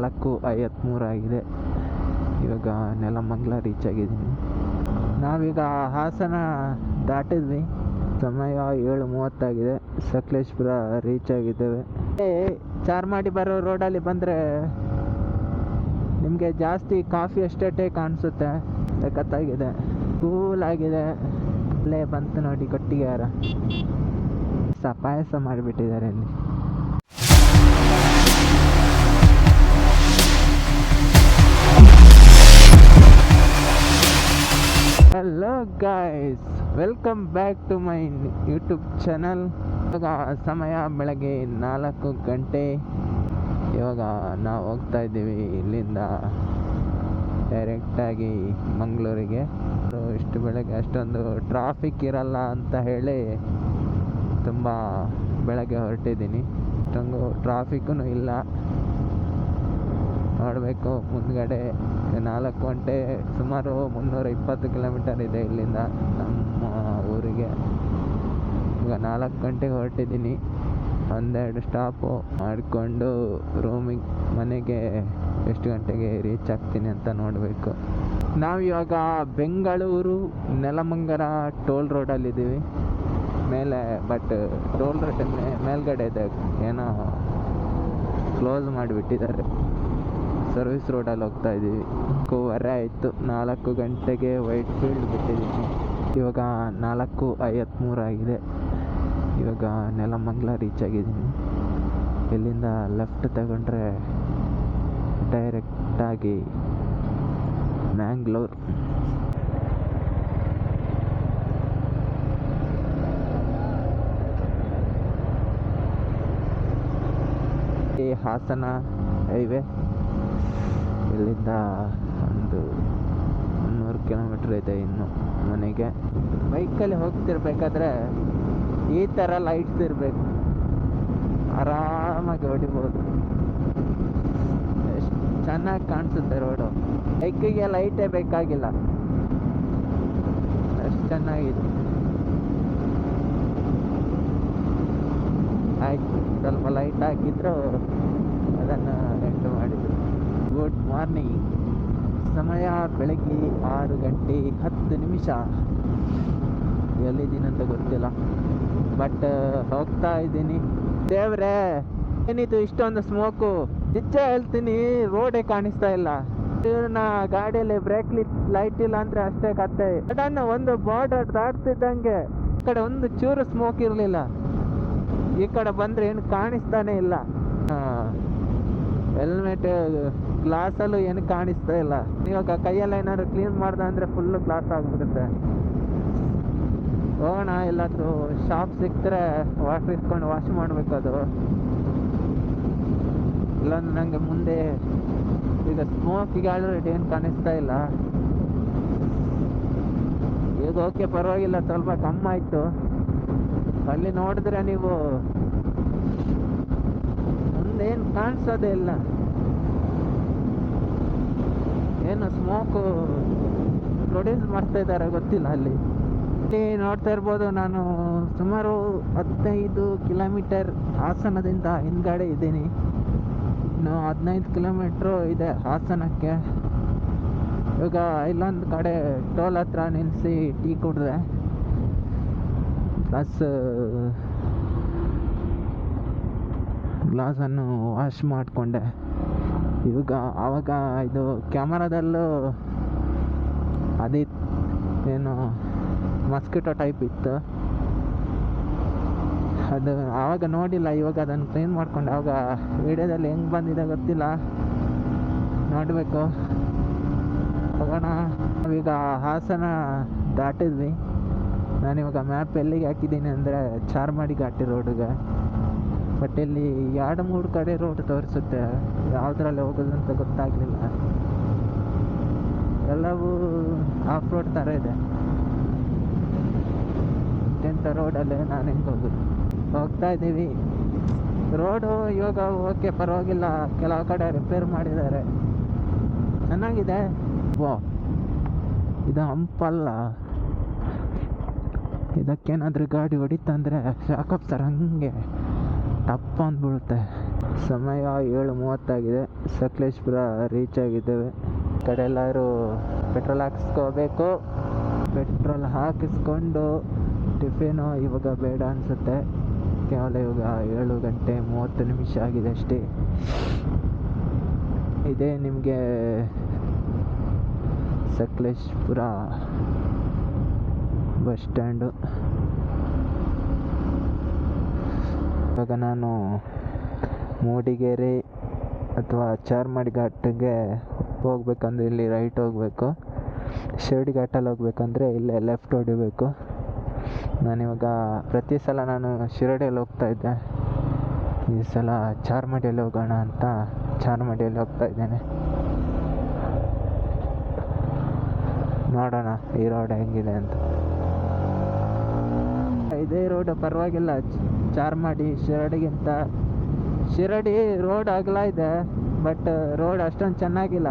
ನಾಲ್ಕು ಐವತ್ತ್ಮೂರು ಆಗಿದೆ. ಇವಾಗ ನೆಲಮಂಗಲ ರೀಚ್ ಆಗಿದ್ದೀನಿ. ನಾವೀಗ ಹಾಸನ ದಾಟಿದ್ವಿ. ಸಮಯ ಏಳು ಮೂವತ್ತಾಗಿದೆ ಸಕಲೇಶ್ಪುರ ರೀಚ್ ಆಗಿದ್ದೇವೆ. ಚಾರ್ಮಾಡಿ ಬರೋ ರೋಡಲ್ಲಿ ಬಂದರೆ ನಿಮಗೆ ಜಾಸ್ತಿ ಕಾಫಿ ಎಸ್ಟೇಟೇ ಕಾಣಿಸುತ್ತೆ. ಸಖತ್ತಾಗಿದೆ. ಕೂಲ್ ಆಗಿದೆ. ಅಲ್ಲೇ ಬಂತು ನೋಡಿ ಕೊಟ್ಟಿಗೆಹಾರ ಪಾಯಸ ಮಾಡಿಬಿಟ್ಟಿದ್ದಾರೆ ಇಲ್ಲಿ guys welcome back to my YouTube channel ಇವಾಗ ಸಮಯ ಬೆಳಗ್ಗೆ ನಾಲ್ಕು ಗಂಟೆ. ಇವಾಗ ನಾವು ಹೋಗ್ತಾ ಇದ್ದೀವಿ ಇಲ್ಲಿಂದ ಡೈರೆಕ್ಟಾಗಿ ಮಂಗಳೂರಿಗೆ. ಇಷ್ಟು ಬೆಳಗ್ಗೆ ಅಷ್ಟೊಂದು ಟ್ರಾಫಿಕ್ ಇರಲ್ಲ ಅಂತ ಹೇಳಿ ತುಂಬ ಬೆಳಗ್ಗೆ ಹೊರಟಿದ್ದೀನಿ. ಅಷ್ಟೊಂದು ಟ್ರಾಫಿಕ್ಕೂ ಇಲ್ಲ. ನೋಡಬೇಕು ಮುಂದುಗಡೆ ನಾಲ್ಕು ಗಂಟೆ ಸುಮಾರು ಮುನ್ನೂರ ಇಪ್ಪತ್ತು ಕಿಲೋಮೀಟರ್ ಇದೆ ಇಲ್ಲಿಂದ ನಮ್ಮ ಊರಿಗೆ. ಈಗ ನಾಲ್ಕು ಗಂಟೆಗೆ ಹೊರಟಿದ್ದೀನಿ. ಒಂದೆರಡು ಸ್ಟಾಪು ಮಾಡಿಕೊಂಡು ರೂಮಿಗೆ ಮನೆಗೆ ಎಷ್ಟು ಗಂಟೆಗೆ ರೀಚ್ ಆಗ್ತೀನಿ ಅಂತ ನೋಡಬೇಕು. ನಾವಿವಾಗ ಬೆಂಗಳೂರು ನೆಲಮಂಗಲ ಟೋಲ್ ರೋಡಲ್ಲಿದ್ದೀವಿ ಮೇಲೆ ಬಟ್ ಟೋಲ್ ರೋಡ್ ಮೇಲ್ಗಡೆ ಇದೆ. ಏನೋ ಕ್ಲೋಸ್ ಮಾಡಿಬಿಟ್ಟಿದ್ದಾರೆ. ಸರ್ವಿಸ್ ರೋಡಲ್ಲಿ ಹೋಗ್ತಾ ಇದ್ದೀವಿ. ನಾಲ್ಕೂವರೆ ಆಯಿತು. ನಾಲ್ಕು ಗಂಟೆಗೆ ವೈಟ್ ಫೀಲ್ಡ್ ಬಿಟ್ಟಿದ್ದೀನಿ. ಇವಾಗ ನಾಲ್ಕು ಐವತ್ತ್ಮೂರು ಆಗಿದೆ. ಇವಾಗ ನೆಲಮಂಗ್ಲ ರೀಚ್ ಆಗಿದ್ದೀನಿ. ಇಲ್ಲಿಂದ ಲೆಫ್ಟ್ ತಗೊಂಡ್ರೆ ಡೈರೆಕ್ಟಾಗಿ ಮ್ಯಾಂಗ್ಳೂರ್ ಹಾಸನ ಹೈವೇ ಇಲ್ಲಿಂದ ಒಂದು ಮುನ್ನೂರು ಕಿಲೋಮೀಟ್ರ್ ಇದೆ ಇನ್ನು ಮನೆಗೆ. ಬೈಕಲ್ಲಿ ಹೋಗ್ತಿರ್ಬೇಕಾದ್ರೆ ಈ ಥರ ಲೈಟ್ಸ್ ಇರಬೇಕು. ಆರಾಮಾಗಿ ಹೊಡಿಬೋದು. ಎಷ್ಟು ಚೆನ್ನಾಗಿ ಕಾಣಿಸುತ್ತೆ ರೋಡು ಬೈಕಿಗೆ ಲೈಟೇ ಬೇಕಾಗಿಲ್ಲ. ಅಷ್ಟು ಚೆನ್ನಾಗಿದೆ. ಆಯಿತು, ಸ್ವಲ್ಪ ಲೈಟ್ ಹಾಕಿದ್ರು ಅದನ್ನು ಎಂಟು ಮಾಡಿದ್ರು. ಗುಡ್ ಮಾರ್ನಿಂಗ್ ಸಮಯ ಬೆಳಗ್ಗೆ ಆರು ಗಂಟೆ ಹತ್ತು ನಿಮಿಷ. ಎಲ್ಲಿದ್ದೀನಂತ ಗೊತ್ತಿಲ್ಲ. ಬಟ್, ಹೋಗ್ತಾ ಇದ್ದೀನಿ. ದೇವ್ರೆ, ಏನಿದು ಇಷ್ಟೊಂದು ಸ್ಮೋಕು ನಿಜ ಹೇಳ್ತೀನಿ ರೋಡೇ ಕಾಣಿಸ್ತಾ ಇಲ್ಲ. ಇವ್ರನ್ನ ಗಾಡಿಯಲ್ಲಿ ಬ್ರೇಕ್ ಲೈಟ್ ಇಲ್ಲ ಅಂದ್ರೆ ಅಷ್ಟೇ ಕತ್ತೆ ಸಡನ್ ಒಂದು ಬಾರ್ಡರ್ ದಾಟ್ತಿದ್ದಂಗೆ ಈ ಕಡೆ ಒಂದು ಚೂರು ಸ್ಮೋಕ್ ಇರಲಿಲ್ಲ. ಈ ಕಡೆ ಬಂದ್ರೆ ಏನು ಕಾಣಿಸ್ತಾನೆ ಇಲ್ಲ. ಹೆಲ್ಮೆಟ್ ಗ್ಲಾಸಲ್ಲೂ ಏನು ಕಾಣಿಸ್ತಾ ಇಲ್ಲ. ಇವಾಗ ಕೈಯಲ್ಲಿ ಏನಾದ್ರು ಕ್ಲೀನ್ ಮಾಡ್ದೆ ಅಂದರೆ ಫುಲ್ಲು ಗ್ಲಾಸ್ ಆಗಿಬಿಡುತ್ತೆ. ಹೋಗೋಣ, ಎಲ್ಲಾದರೂ ಶಾಪ್ ಸಿಕ್ತರೆ ವಾಟರ್ ಇಸ್ಕೊಂಡು ವಾಶ್ ಮಾಡಬೇಕು ಅದು. ಇಲ್ಲಾಂದ್ರೆ ನನಗೆ ಮುಂದೆ ಈಗ ಸ್ಮೋಕಿಗೆ ಆಲ್ರೆಡಿ ಏನು ಕಾಣಿಸ್ತಾ ಇಲ್ಲ. ಈಗ ಓಕೆ ಪರವಾಗಿಲ್ಲ, ಸ್ವಲ್ಪ ಕಮ್ಮಿ ಆಯಿತು. ಅಲ್ಲಿ ನೋಡಿದ್ರೆ ನೀವು ಮುಂದೇನು ಕಾಣಿಸೋದೇ ಇಲ್ಲ. ಏನು ಸ್ಮೋಕು ಪ್ರೊಡ್ಯೂಸ್ ಮಾಡ್ತಾ ಇದ್ದಾರೆ ಗೊತ್ತಿಲ್ಲ ಅಲ್ಲಿ. ಇಲ್ಲಿ ನೋಡ್ತಾ ಇರ್ಬೋದು ನಾನು ಸುಮಾರು ಹದಿನೈದು ಕಿಲೋಮೀಟರ್ ಹಾಸನದಿಂದ ಹಿಂದ್ಗಡೆ ಇದ್ದೀನಿ. ಇನ್ನು ಹದಿನೈದು ಕಿಲೋಮೀಟ್ರು ಇದೆ ಹಾಸನಕ್ಕೆ. ಇವಾಗ ಇಲ್ಲೊಂದು ಕಡೆ ಟೋಲ್ ಹತ್ರ ನಿಲ್ಲಿಸಿ ಟೀ ಕುಡಿದೆ. ಪ್ಲಸ್ ಗ್ಲಾಸನ್ನು ವಾಶ್ ಮಾಡಿಕೊಂಡೆ. ಇವಾಗ ಆವಾಗ ಇದು ಕ್ಯಾಮರಾದಲ್ಲೂ ಅದೇ ಏನು ಮಸ್ಕಿಟೋ ಟೈಪ್ ಇತ್ತು. ಅದು ಆವಾಗ ನೋಡಿಲ್ಲ, ಇವಾಗ ಅದನ್ನು ಕ್ಲೀನ್ ಮಾಡ್ಕೊಂಡು ಆವಾಗ ವಿಡಿಯೋದಲ್ಲಿ ಹೆಂಗೆ ಬಂದಿದೆ ಗೊತ್ತಿಲ್ಲ. ನೋಡಬೇಕು. ಹೋಗೋಣ. ನಾವೀಗ ಹಾಸನ ದಾಟಿದ್ವಿ. ನಾನಿವಾಗ ಮ್ಯಾಪ್ ಎಲ್ಲಿಗೆ ಹಾಕಿದ್ದೀನಿ ಅಂದರೆ ಚಾರ್ಮಾಡಿ ಘಾಟಿ ರೋಡಿಗೆ. ಬಟ್ ಇಲ್ಲಿ ಎರಡು ಮೂರು ಕಡೆ ರೋಡ್ ತೋರಿಸುತ್ತೆ. ಯಾವುದ್ರಲ್ಲಿ ಹೋಗೋದು ಅಂತ ಗೊತ್ತಾಗಲಿಲ್ಲ. ಎಲ್ಲವೂ ಆಫ್ ರೋಡ್ ಥರ ಇದೆ. ಇಂಥ ರೋಡಲ್ಲೇ ನಾನು ಹೆಂಗೆ ಹೋಗೋದು? ಹೋಗ್ತಾ ಇದ್ದೀವಿ. ರೋಡು ಇವಾಗ ಓಕೆ ಪರವಾಗಿಲ್ಲ. ಕೆಲವು ಕಡೆ ರಿಪೇರ್ ಮಾಡಿದ್ದಾರೆ. ಚೆನ್ನಾಗಿದೆ. ವಾ. ಇದು ಹಂಪಲ್ಲ. ಇದಕ್ಕೇನಾದರೂ ಗಾಡಿ ಹೊಡಿತಂದರೆ ಶಾಕಪ್ ಸರ್, ಹಂಗೆ. ಟಪ್ಪ ಅಂದ್ಬಿಡುತ್ತೆ. ಸಮಯ ಏಳು ಮೂವತ್ತಾಗಿದೆ. ಸಕಲೇಶ್ಪುರ ರೀಚ್ ಆಗಿದ್ದೇವೆ. ಕಡೆ ಎಲ್ಲರೂ ಪೆಟ್ರೋಲ್ ಹಾಕಿಸ್ಕೋಬೇಕು. ಪೆಟ್ರೋಲ್ ಹಾಕಿಸ್ಕೊಂಡು ಟಿಫಿನು ಇವಾಗ ಬೇಡ ಅನಿಸುತ್ತೆ. ಕೇವಲ ಇವಾಗ ಏಳು ಗಂಟೆ ಮೂವತ್ತು ನಿಮಿಷ ಆಗಿದೆ ಅಷ್ಟೇ. ಇದೇ ನಿಮಗೆ ಸಕಲೇಶ್ಪುರ ಬಸ್ ಸ್ಟ್ಯಾಂಡು. ಇವಾಗ ನಾನು ಮೂಡಿಗೆರೆ ಅಥವಾ ಚಾರ್ಮಾಡಿ ಘಾಟ್ಗೆ ಹೋಗ್ಬೇಕಂದ್ರೆ ಇಲ್ಲಿ ರೈಟ್ ಹೋಗಬೇಕು. ಶಿರಡಿ ಘಾಟಲ್ಲಿ ಹೋಗ್ಬೇಕಂದ್ರೆ ಇಲ್ಲೇ ಲೆಫ್ಟ್ ಹೊಡಿಬೇಕು. ನಾನಿವಾಗ ಪ್ರತಿ ಸಲ ನಾನು ಶಿರಡಿಯಲ್ಲಿ ಹೋಗ್ತಾ ಇದ್ದೆ. ಈ ಸಲ ಚಾರ್ಮಾಡಿಯಲ್ಲಿ ಹೋಗೋಣ ಅಂತ ಚಾರ್ಮಾಡಿಯಲ್ಲಿ ಹೋಗ್ತಾ ಇದ್ದೇನೆ. ನೋಡೋಣ ಈ ರೋಡ್ ಹೆಂಗಿದೆ ಅಂತ. ಇದೇ ರೋಡ್ ಪರವಾಗಿಲ್ಲ. ಚಾರ್ಮಾಡಿ, ಶಿರಡಿಗಿಂತ ಶಿರಡಿ ರೋಡ್ ಅಗಲ ಇದೆ ಬಟ್ ರೋಡ್ ಅಷ್ಟೊಂದು ಚೆನ್ನಾಗಿಲ್ಲ.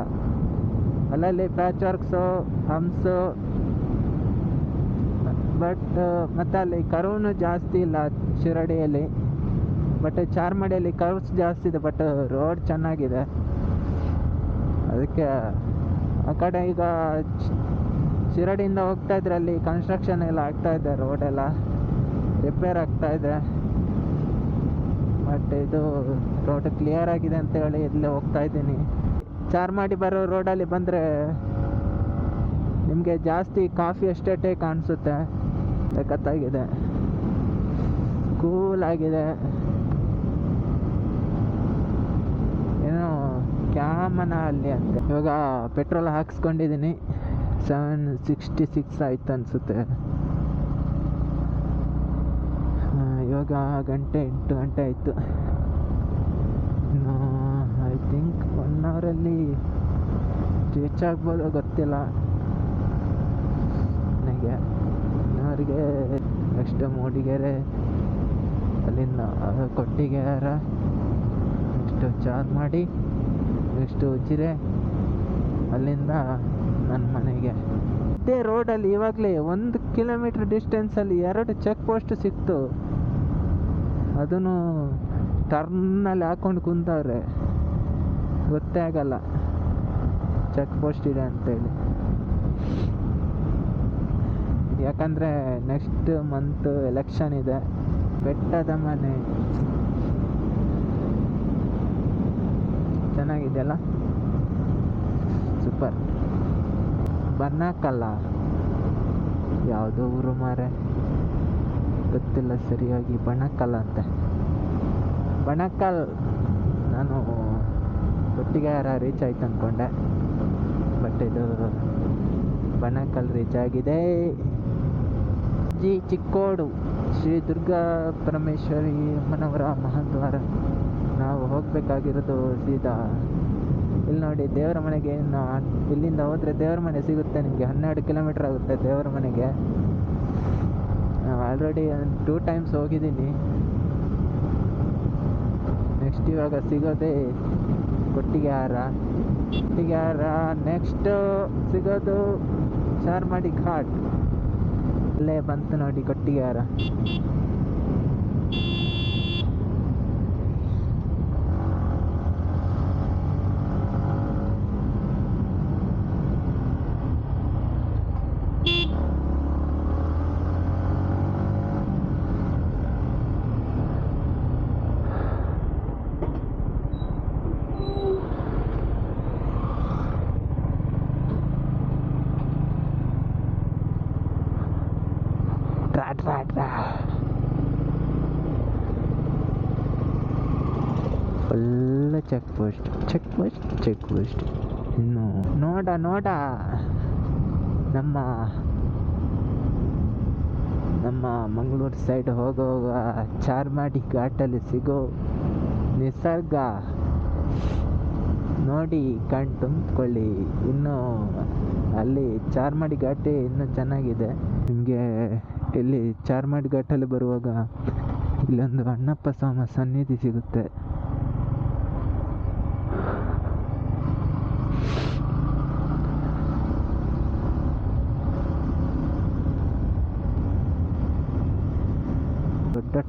ಅಲ್ಲಲ್ಲಿ ಪ್ಯಾಚ್ ವರ್ಕ್ಸು ಹಂಪ್ಸು ಬಟ್ ಮತ್ತು ಅಲ್ಲಿ ಕರ್ವ್ನು ಜಾಸ್ತಿ ಇಲ್ಲ ಶಿರಡಿಯಲ್ಲಿ ಬಟ್ ಚಾರ್ಮಾಡಿಯಲ್ಲಿ ಕರ್ವ್ಸ್ ಜಾಸ್ತಿ ಇದೆ ಬಟ್ ರೋಡ್ ಚೆನ್ನಾಗಿದೆ. ಅದಕ್ಕೆ ಆ ಕಡೆ ಈಗ ಶಿರಡಿಯಿಂದ ಹೋಗ್ತಾ ಇದ್ರೆ ಅಲ್ಲಿ ಕನ್ಸ್ಟ್ರಕ್ಷನ್ ಎಲ್ಲ ಆಗ್ತಾ ಇದೆ ರೋಡೆಲ್ಲ ರಿಪೇರ್ ಆಗ್ತಾ ಇದೆ. ಬಟ್ ಇದು ರೋಡ್ ಕ್ಲಿಯರ್ ಆಗಿದೆ ಅಂತ ಹೇಳಿ ಇಲ್ಲೇ ಹೋಗ್ತಾ ಇದ್ದೀನಿ. ಚಾರ್ಮಾಡಿ ಬರೋ ರೋಡಲ್ಲಿ ಬಂದರೆ ನಿಮಗೆ ಜಾಸ್ತಿ ಕಾಫಿ ಎಸ್ಟೇಟೇ ಕಾಣಿಸುತ್ತೆ. ಸಖತ್ತಾಗಿದೆ. ಕೂಲ್ ಆಗಿದೆ. ಏನೋ ಕ್ಯಾಮನ ಅಲ್ಲಿ ಅಂತ. ಇವಾಗ ಪೆಟ್ರೋಲ್ ಹಾಕ್ಸ್ಕೊಂಡಿದ್ದೀನಿ. ಸೆವೆನ್ ಸಿಕ್ಸ್ಟಿ ಸಿಕ್ಸ್ ಆಯ್ತು ಅನಿಸುತ್ತೆ. ಇವಾಗ ಗಂಟೆ ಎಂಟು ಗಂಟೆ ಆಯಿತು. ಐ ಥಿಂಕ್ ಒನ್ ಅವರಲ್ಲಿ ರೀಚ್ ಆಗ್ಬೋದೋ ಗೊತ್ತಿಲ್ಲ. ನನಗೆ ಒನ್ ಅವರಿಗೆ ನೆಕ್ಸ್ಟ್ ಮೂಡಿಗೆರೆ, ಅಲ್ಲಿಂದ ಕೊಟ್ಟಿಗೆಯಾರ ನೆಕ್ಸ್ಟು ಚಾರ್ ಮಾಡಿ, ನೆಕ್ಸ್ಟು ಉಜಿರೆ, ಅಲ್ಲಿಂದ ನನ್ನ ಮನೆಗೆ. ಇದೇ ರೋಡಲ್ಲಿ ಇವಾಗಲೇ ಒಂದು ಕಿಲೋಮೀಟ್ರ್ ಡಿಸ್ಟೆನ್ಸಲ್ಲಿ ಎರಡು ಚೆಕ್ ಪೋಸ್ಟ್ ಸಿಕ್ತು. ಅದನ್ನು ಟರ್ನಲ್ಲಿ ಹಾಕ್ಕೊಂಡು ಕುಂತವ್ರೆ. ಗೊತ್ತೇ ಆಗಲ್ಲ. ಚೆಕ್ ಪೋಸ್ಟ್ ಇದೆ ಅಂತೇಳಿ. ಯಾಕಂದರೆ ನೆಕ್ಸ್ಟ್ ಮಂತ್ ಎಲೆಕ್ಷನ್ ಇದೆ. ಬೆಟ್ಟದ ಮನೆ. ಚೆನ್ನಾಗಿದೆಯಲ್ಲ? ಸೂಪರ್ ಬರ್ನಾಕಲ್ಲ. ಯಾವುದೋ ಊರು ಮಾರೆ ಗೊತ್ತಿಲ್ಲ ಸರಿಯಾಗಿ ಬಣಕಲ್ ಅಂತೆ. ಬಣಕಲ್ ನಾನು ಒಟ್ಟಿಗೆಹಾರ ರೀಚ್ ಆಯ್ತು ಅಂದ್ಕೊಂಡೆ ಬಟ್ ಇದು ಬಣಕಲ್ ರೀಚ್ ಆಗಿದೆ. ಜಿ ಚಿಕ್ಕೋಡು ಶ್ರೀ ದುರ್ಗಾ ಪರಮೇಶ್ವರಿ ಅಮ್ಮನವರ ಮಹಾದ್ವಾರ. ನಾವು ಹೋಗಬೇಕಾಗಿರೋದು ಸೀದಾ ಇಲ್ಲಿ ನೋಡಿ ದೇವರ ಮನೆಗೆ ಇನ್ನು ಇಲ್ಲಿಂದ ಹೋದರೆ ದೇವರ ಮನೆ ಸಿಗುತ್ತೆ ನಿಮಗೆ. ಹನ್ನೆರಡು ಕಿಲೋಮೀಟ್ರ್ ಆಗುತ್ತೆ ದೇವರ ಮನೆಗೆ. ಆಲ್ರೆಡಿ ಟೂ ಟೈಮ್ಸ್ ಹೋಗಿದ್ದೀನಿ. ನೆಕ್ಸ್ಟ್ ಇವಾಗ ಸಿಗೋದೇ ಕೊಟ್ಟಿಗೆಹಾರ ಕೊಟ್ಟಿಗೆಹಾರ ನೆಕ್ಸ್ಟ್ ಸಿಗೋದು ಚಾರ್ಮಾಡಿ ಘಾಟ್. ಅಲ್ಲೇ ಬಂತು ನೋಡಿ Kottigehara full check post check post check post ಇನ್ನು ನೋಡ ನೋಡ. ನಮ್ಮ ನಮ್ಮ ಮಂಗಳೂರು ಸೈಡ್ ಹೋಗುವಾಗ ಚಾರ್ಮಾಡಿ ಘಾಟಲ್ಲಿ ಸಿಗೋ ನಿಸರ್ಗ. ನೋಡಿ ಕಣ್ ತುಂಬಿಕೊಳ್ಳಿ ಇನ್ನು ಅಲ್ಲಿ ಚಾರ್ಮಾಡಿ ಘಾಟಿ ಇನ್ನೂ ಚೆನ್ನಾಗಿದೆ. ನಿಮಗೆ ಇಲ್ಲಿ ಚಾರ್ಮಾಡಿ ಘಾಟಲ್ಲಿ ಬರುವಾಗ ಇಲ್ಲೊಂದು ಅಣ್ಣಪ್ಪ ಸ್ವಾಮಿ ಸನ್ನಿಧಿ ಸಿಗುತ್ತೆ.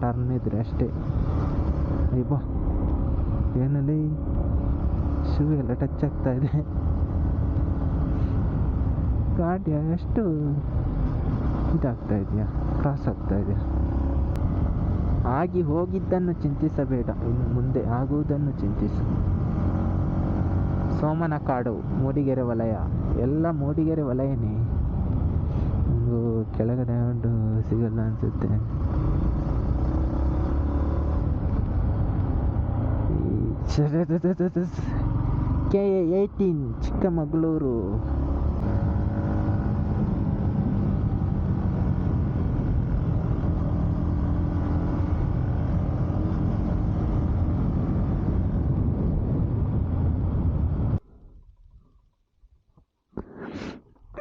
ಟರ್ನ್ ಇದ್ರೆ ಅಷ್ಟೇ. ಅಯ್ಯಬ್ಬಾ ಏನಲ್ಲಿ ಶೂ ಎಲ್ಲ ಟಚ್ ಆಗ್ತಾ ಇದೆ. ಗಾಡಿ ಎಷ್ಟು ಇದಾಗ್ತಾ ಇದೆಯಾ? ಕ್ರಾಸ್ ಆಗ್ತಾ ಇದೆಯಾ? ಆಗಿ ಹೋಗಿದ್ದನ್ನು ಚಿಂತಿಸಬೇಡ, ಇನ್ನು ಮುಂದೆ ಆಗುವುದನ್ನು ಚಿಂತಿಸು. ಸೋಮನ ಕಾಡು, ಮೂಡಿಗೆರೆ ವಲಯ. ಎಲ್ಲ ಮೂಡಿಗೆರೆ ವಲಯನೇ. ಕೆಳಗಡೆ ಒಂದು ಸಿಗಲ್ಲ ಅನಿಸುತ್ತೆ. ಕೆ ಏಯ್ಟೀನ್ ಚಿಕ್ಕಮಗಳೂರು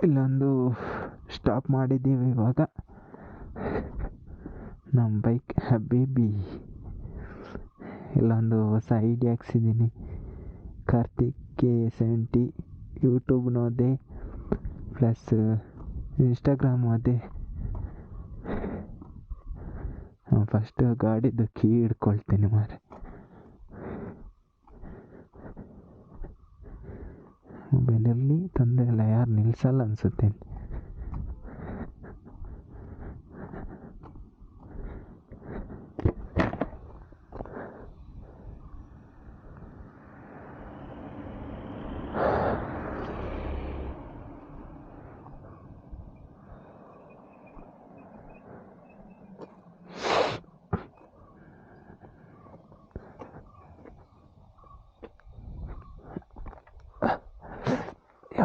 ಇಲ್ಲೊಂದು ಸ್ಟಾಪ್ ಮಾಡಿದ್ದೀವಿ ಇವಾಗ. ನಮ್ಮ ಬೈಕ್ ಹಬೀಬಿ ಇಲ್ಲೊಂದು ಹೊಸ ಐಡಿ ಹಾಕ್ಸಿದ್ದೀನಿ. ಕಾರ್ತಿಕ್ ಕೆ ಸೆವೆಂಟಿ ಯೂಟ್ಯೂಬ್ ನೋಡಿದೆ ಪ್ಲಸ್ ಇನ್ಸ್ಟಾಗ್ರಾಮ್ ಓದೆ ಫಸ್ಟು ಗಾಡಿದು ಕೀ ಹಿಡ್ಕೊಳ್ತೀನಿ ಮಾರೆ ಮೊಬೈಲಲ್ಲಿ ತೊಂದರೆ ಇಲ್ಲ, ಯಾರು ನಿಲ್ಲಿಸಲ್ಲ ಅನಿಸುತ್ತೆ.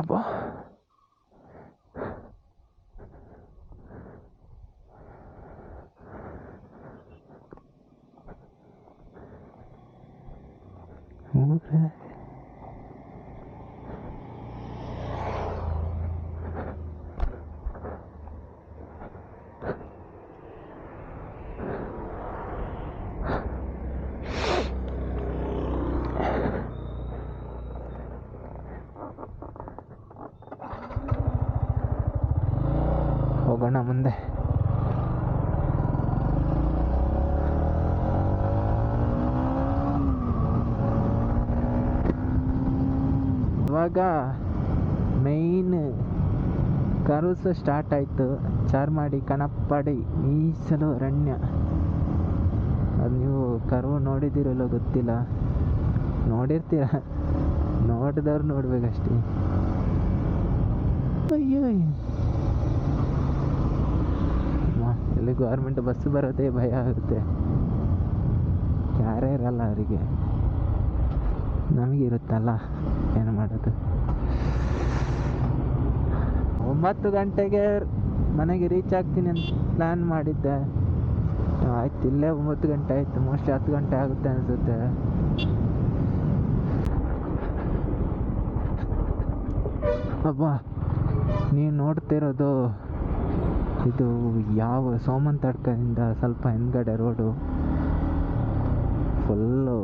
여보. 그래. ಹೋಗೋಣ ಮುಂದೆ. ಇವಾಗ ಮೈನ್ ಕರುಸ ಸ್ಟಾರ್ಟ್ ಆಯಿತು. ಚಾರ್ಮಾಡಿ ಕಣಪ್ಪಾಡಿ ಮೀಸಲು, ಅರಣ್ಯ. ಅದು ನೀವು ಕರು ನೋಡಿದ್ದೀರಲ್ಲೋ ಗೊತ್ತಿಲ್ಲ. ನೋಡಿರ್ತೀರ? ನೋಡಿದವ್ರು ನೋಡ್ಬೇಕಷ್ಟೇ. ಅಯ್ಯೋ. ಅಮ್ಮ, ಇಲ್ಲಿ ಗೌರ್ಮೆಂಟ್ ಬಸ್ ಬರೋದೇ ಭಯ ಆಗುತ್ತೆ. ಯಾರೇ ಇರಲ್ಲ ಅವರಿಗೆ. ನಮಗಿರುತ್ತಲ್ಲ ಏನು ಮಾಡೋದು. ಒಂಬತ್ತು ಗಂಟೆಗೆ ಮನೆಗೆ ರೀಚ್ ಆಗ್ತೀನಿ ಅಂತ ಪ್ಲ್ಯಾನ್ ಮಾಡಿದ್ದೆ. ಆಯ್ತು ಇಲ್ಲೇ ಒಂಬತ್ತು ಗಂಟೆ ಆಯಿತು ಮೋಸ್ಟ್ ಹತ್ತು ಗಂಟೆ ಆಗುತ್ತೆ ಅನಿಸುತ್ತೆ. ಅಬ್ಬಾ ನೀವು ನೋಡ್ತಿರೋದು ಇದು ಯಾವ ಸೋಮನ್ ತಡ್ಕದಿಂದ ಸ್ವಲ್ಪ ಹಿಂದ್ಗಡೆ ರೋಡು ಫುಲ್ಲು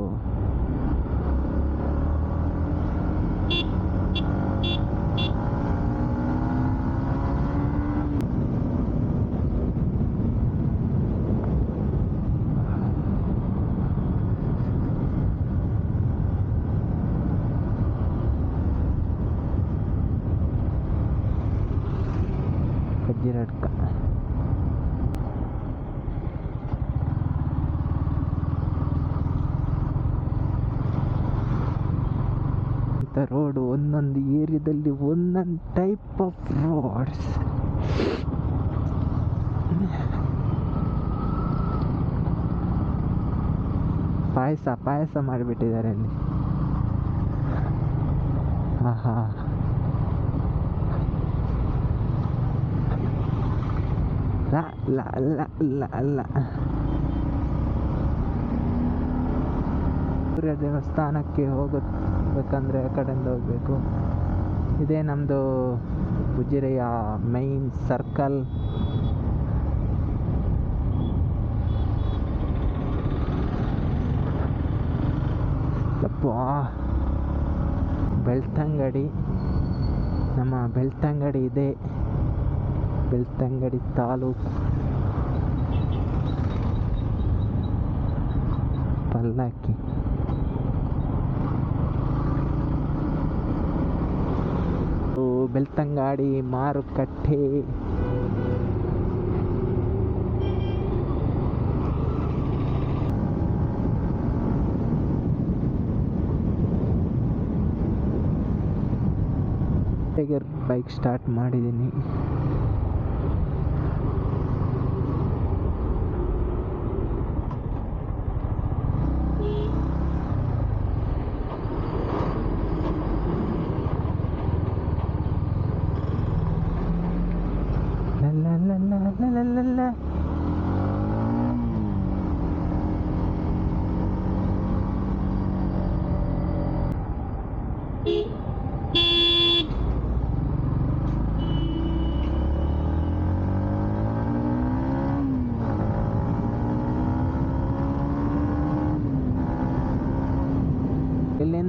ಇಂಥ ರೋಡು ಒಂದೊಂದು ಏರಿಯಾದಲ್ಲಿ ಒಂದೊಂದು ಟೈಪ್ ಆಫ್ ರೋಡ್ಸ್ ಪಾಯಸ ಪಾಯಸ ಮಾಡಿಬಿಟ್ಟಿದ್ದಾರೆ ಅಲ್ಲಿ. ಆಹಾ. ಲ ಲ ಲ ಲ ಲ ಸೂರ್ಯ ದೇವಸ್ಥಾನಕ್ಕೆ ಹೋಗಬೇಕಂದ್ರೆ ಆ ಕಡೆಯಿಂದ ಹೋಗಬೇಕು. ಇದೇ ನಮ್ಮದು ಉಜಿರೆಯ ಮೈನ್ ಸರ್ಕಲ್ ಬೆಳ್ತಂಗಡಿ. ನಮ್ಮ ಬೆಳ್ತಂಗಡಿ ಇದೆ. ಬೆಳ್ತಂಗಡಿ ತಾಲೂಕು. ಪಲ್ಲಕ್ಕಿ. ಬೆಳ್ತಂಗಾಡಿ ಮಾರುಕಟ್ಟೆ. ಬೈಕ್ ಸ್ಟಾರ್ಟ್ ಮಾಡಿದ್ದೀನಿ.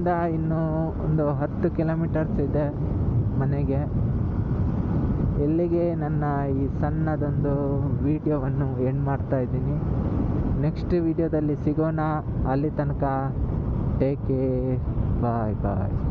ಇಲ್ಲಿಂದ ಇನ್ನೂ ಒಂದು ಹತ್ತು ಕಿಲೋಮೀಟರ್ಸ್ ಇದೆ ಮನೆಗೆ. ಇಲ್ಲಿಗೆ ನನ್ನ ಈ ಸಣ್ಣದೊಂದು ವಿಡಿಯೋವನ್ನು ಎಂಡ್ ಮಾಡ್ತಾ ಇದ್ದೀನಿ. ನೆಕ್ಸ್ಟ್ ವಿಡಿಯೋದಲ್ಲಿ ಸಿಗೋಣ. ಅಲ್ಲಿ ತನಕ ಟೇಕ್ ಕೇರ್ ಬಾಯ್ ಬಾಯ್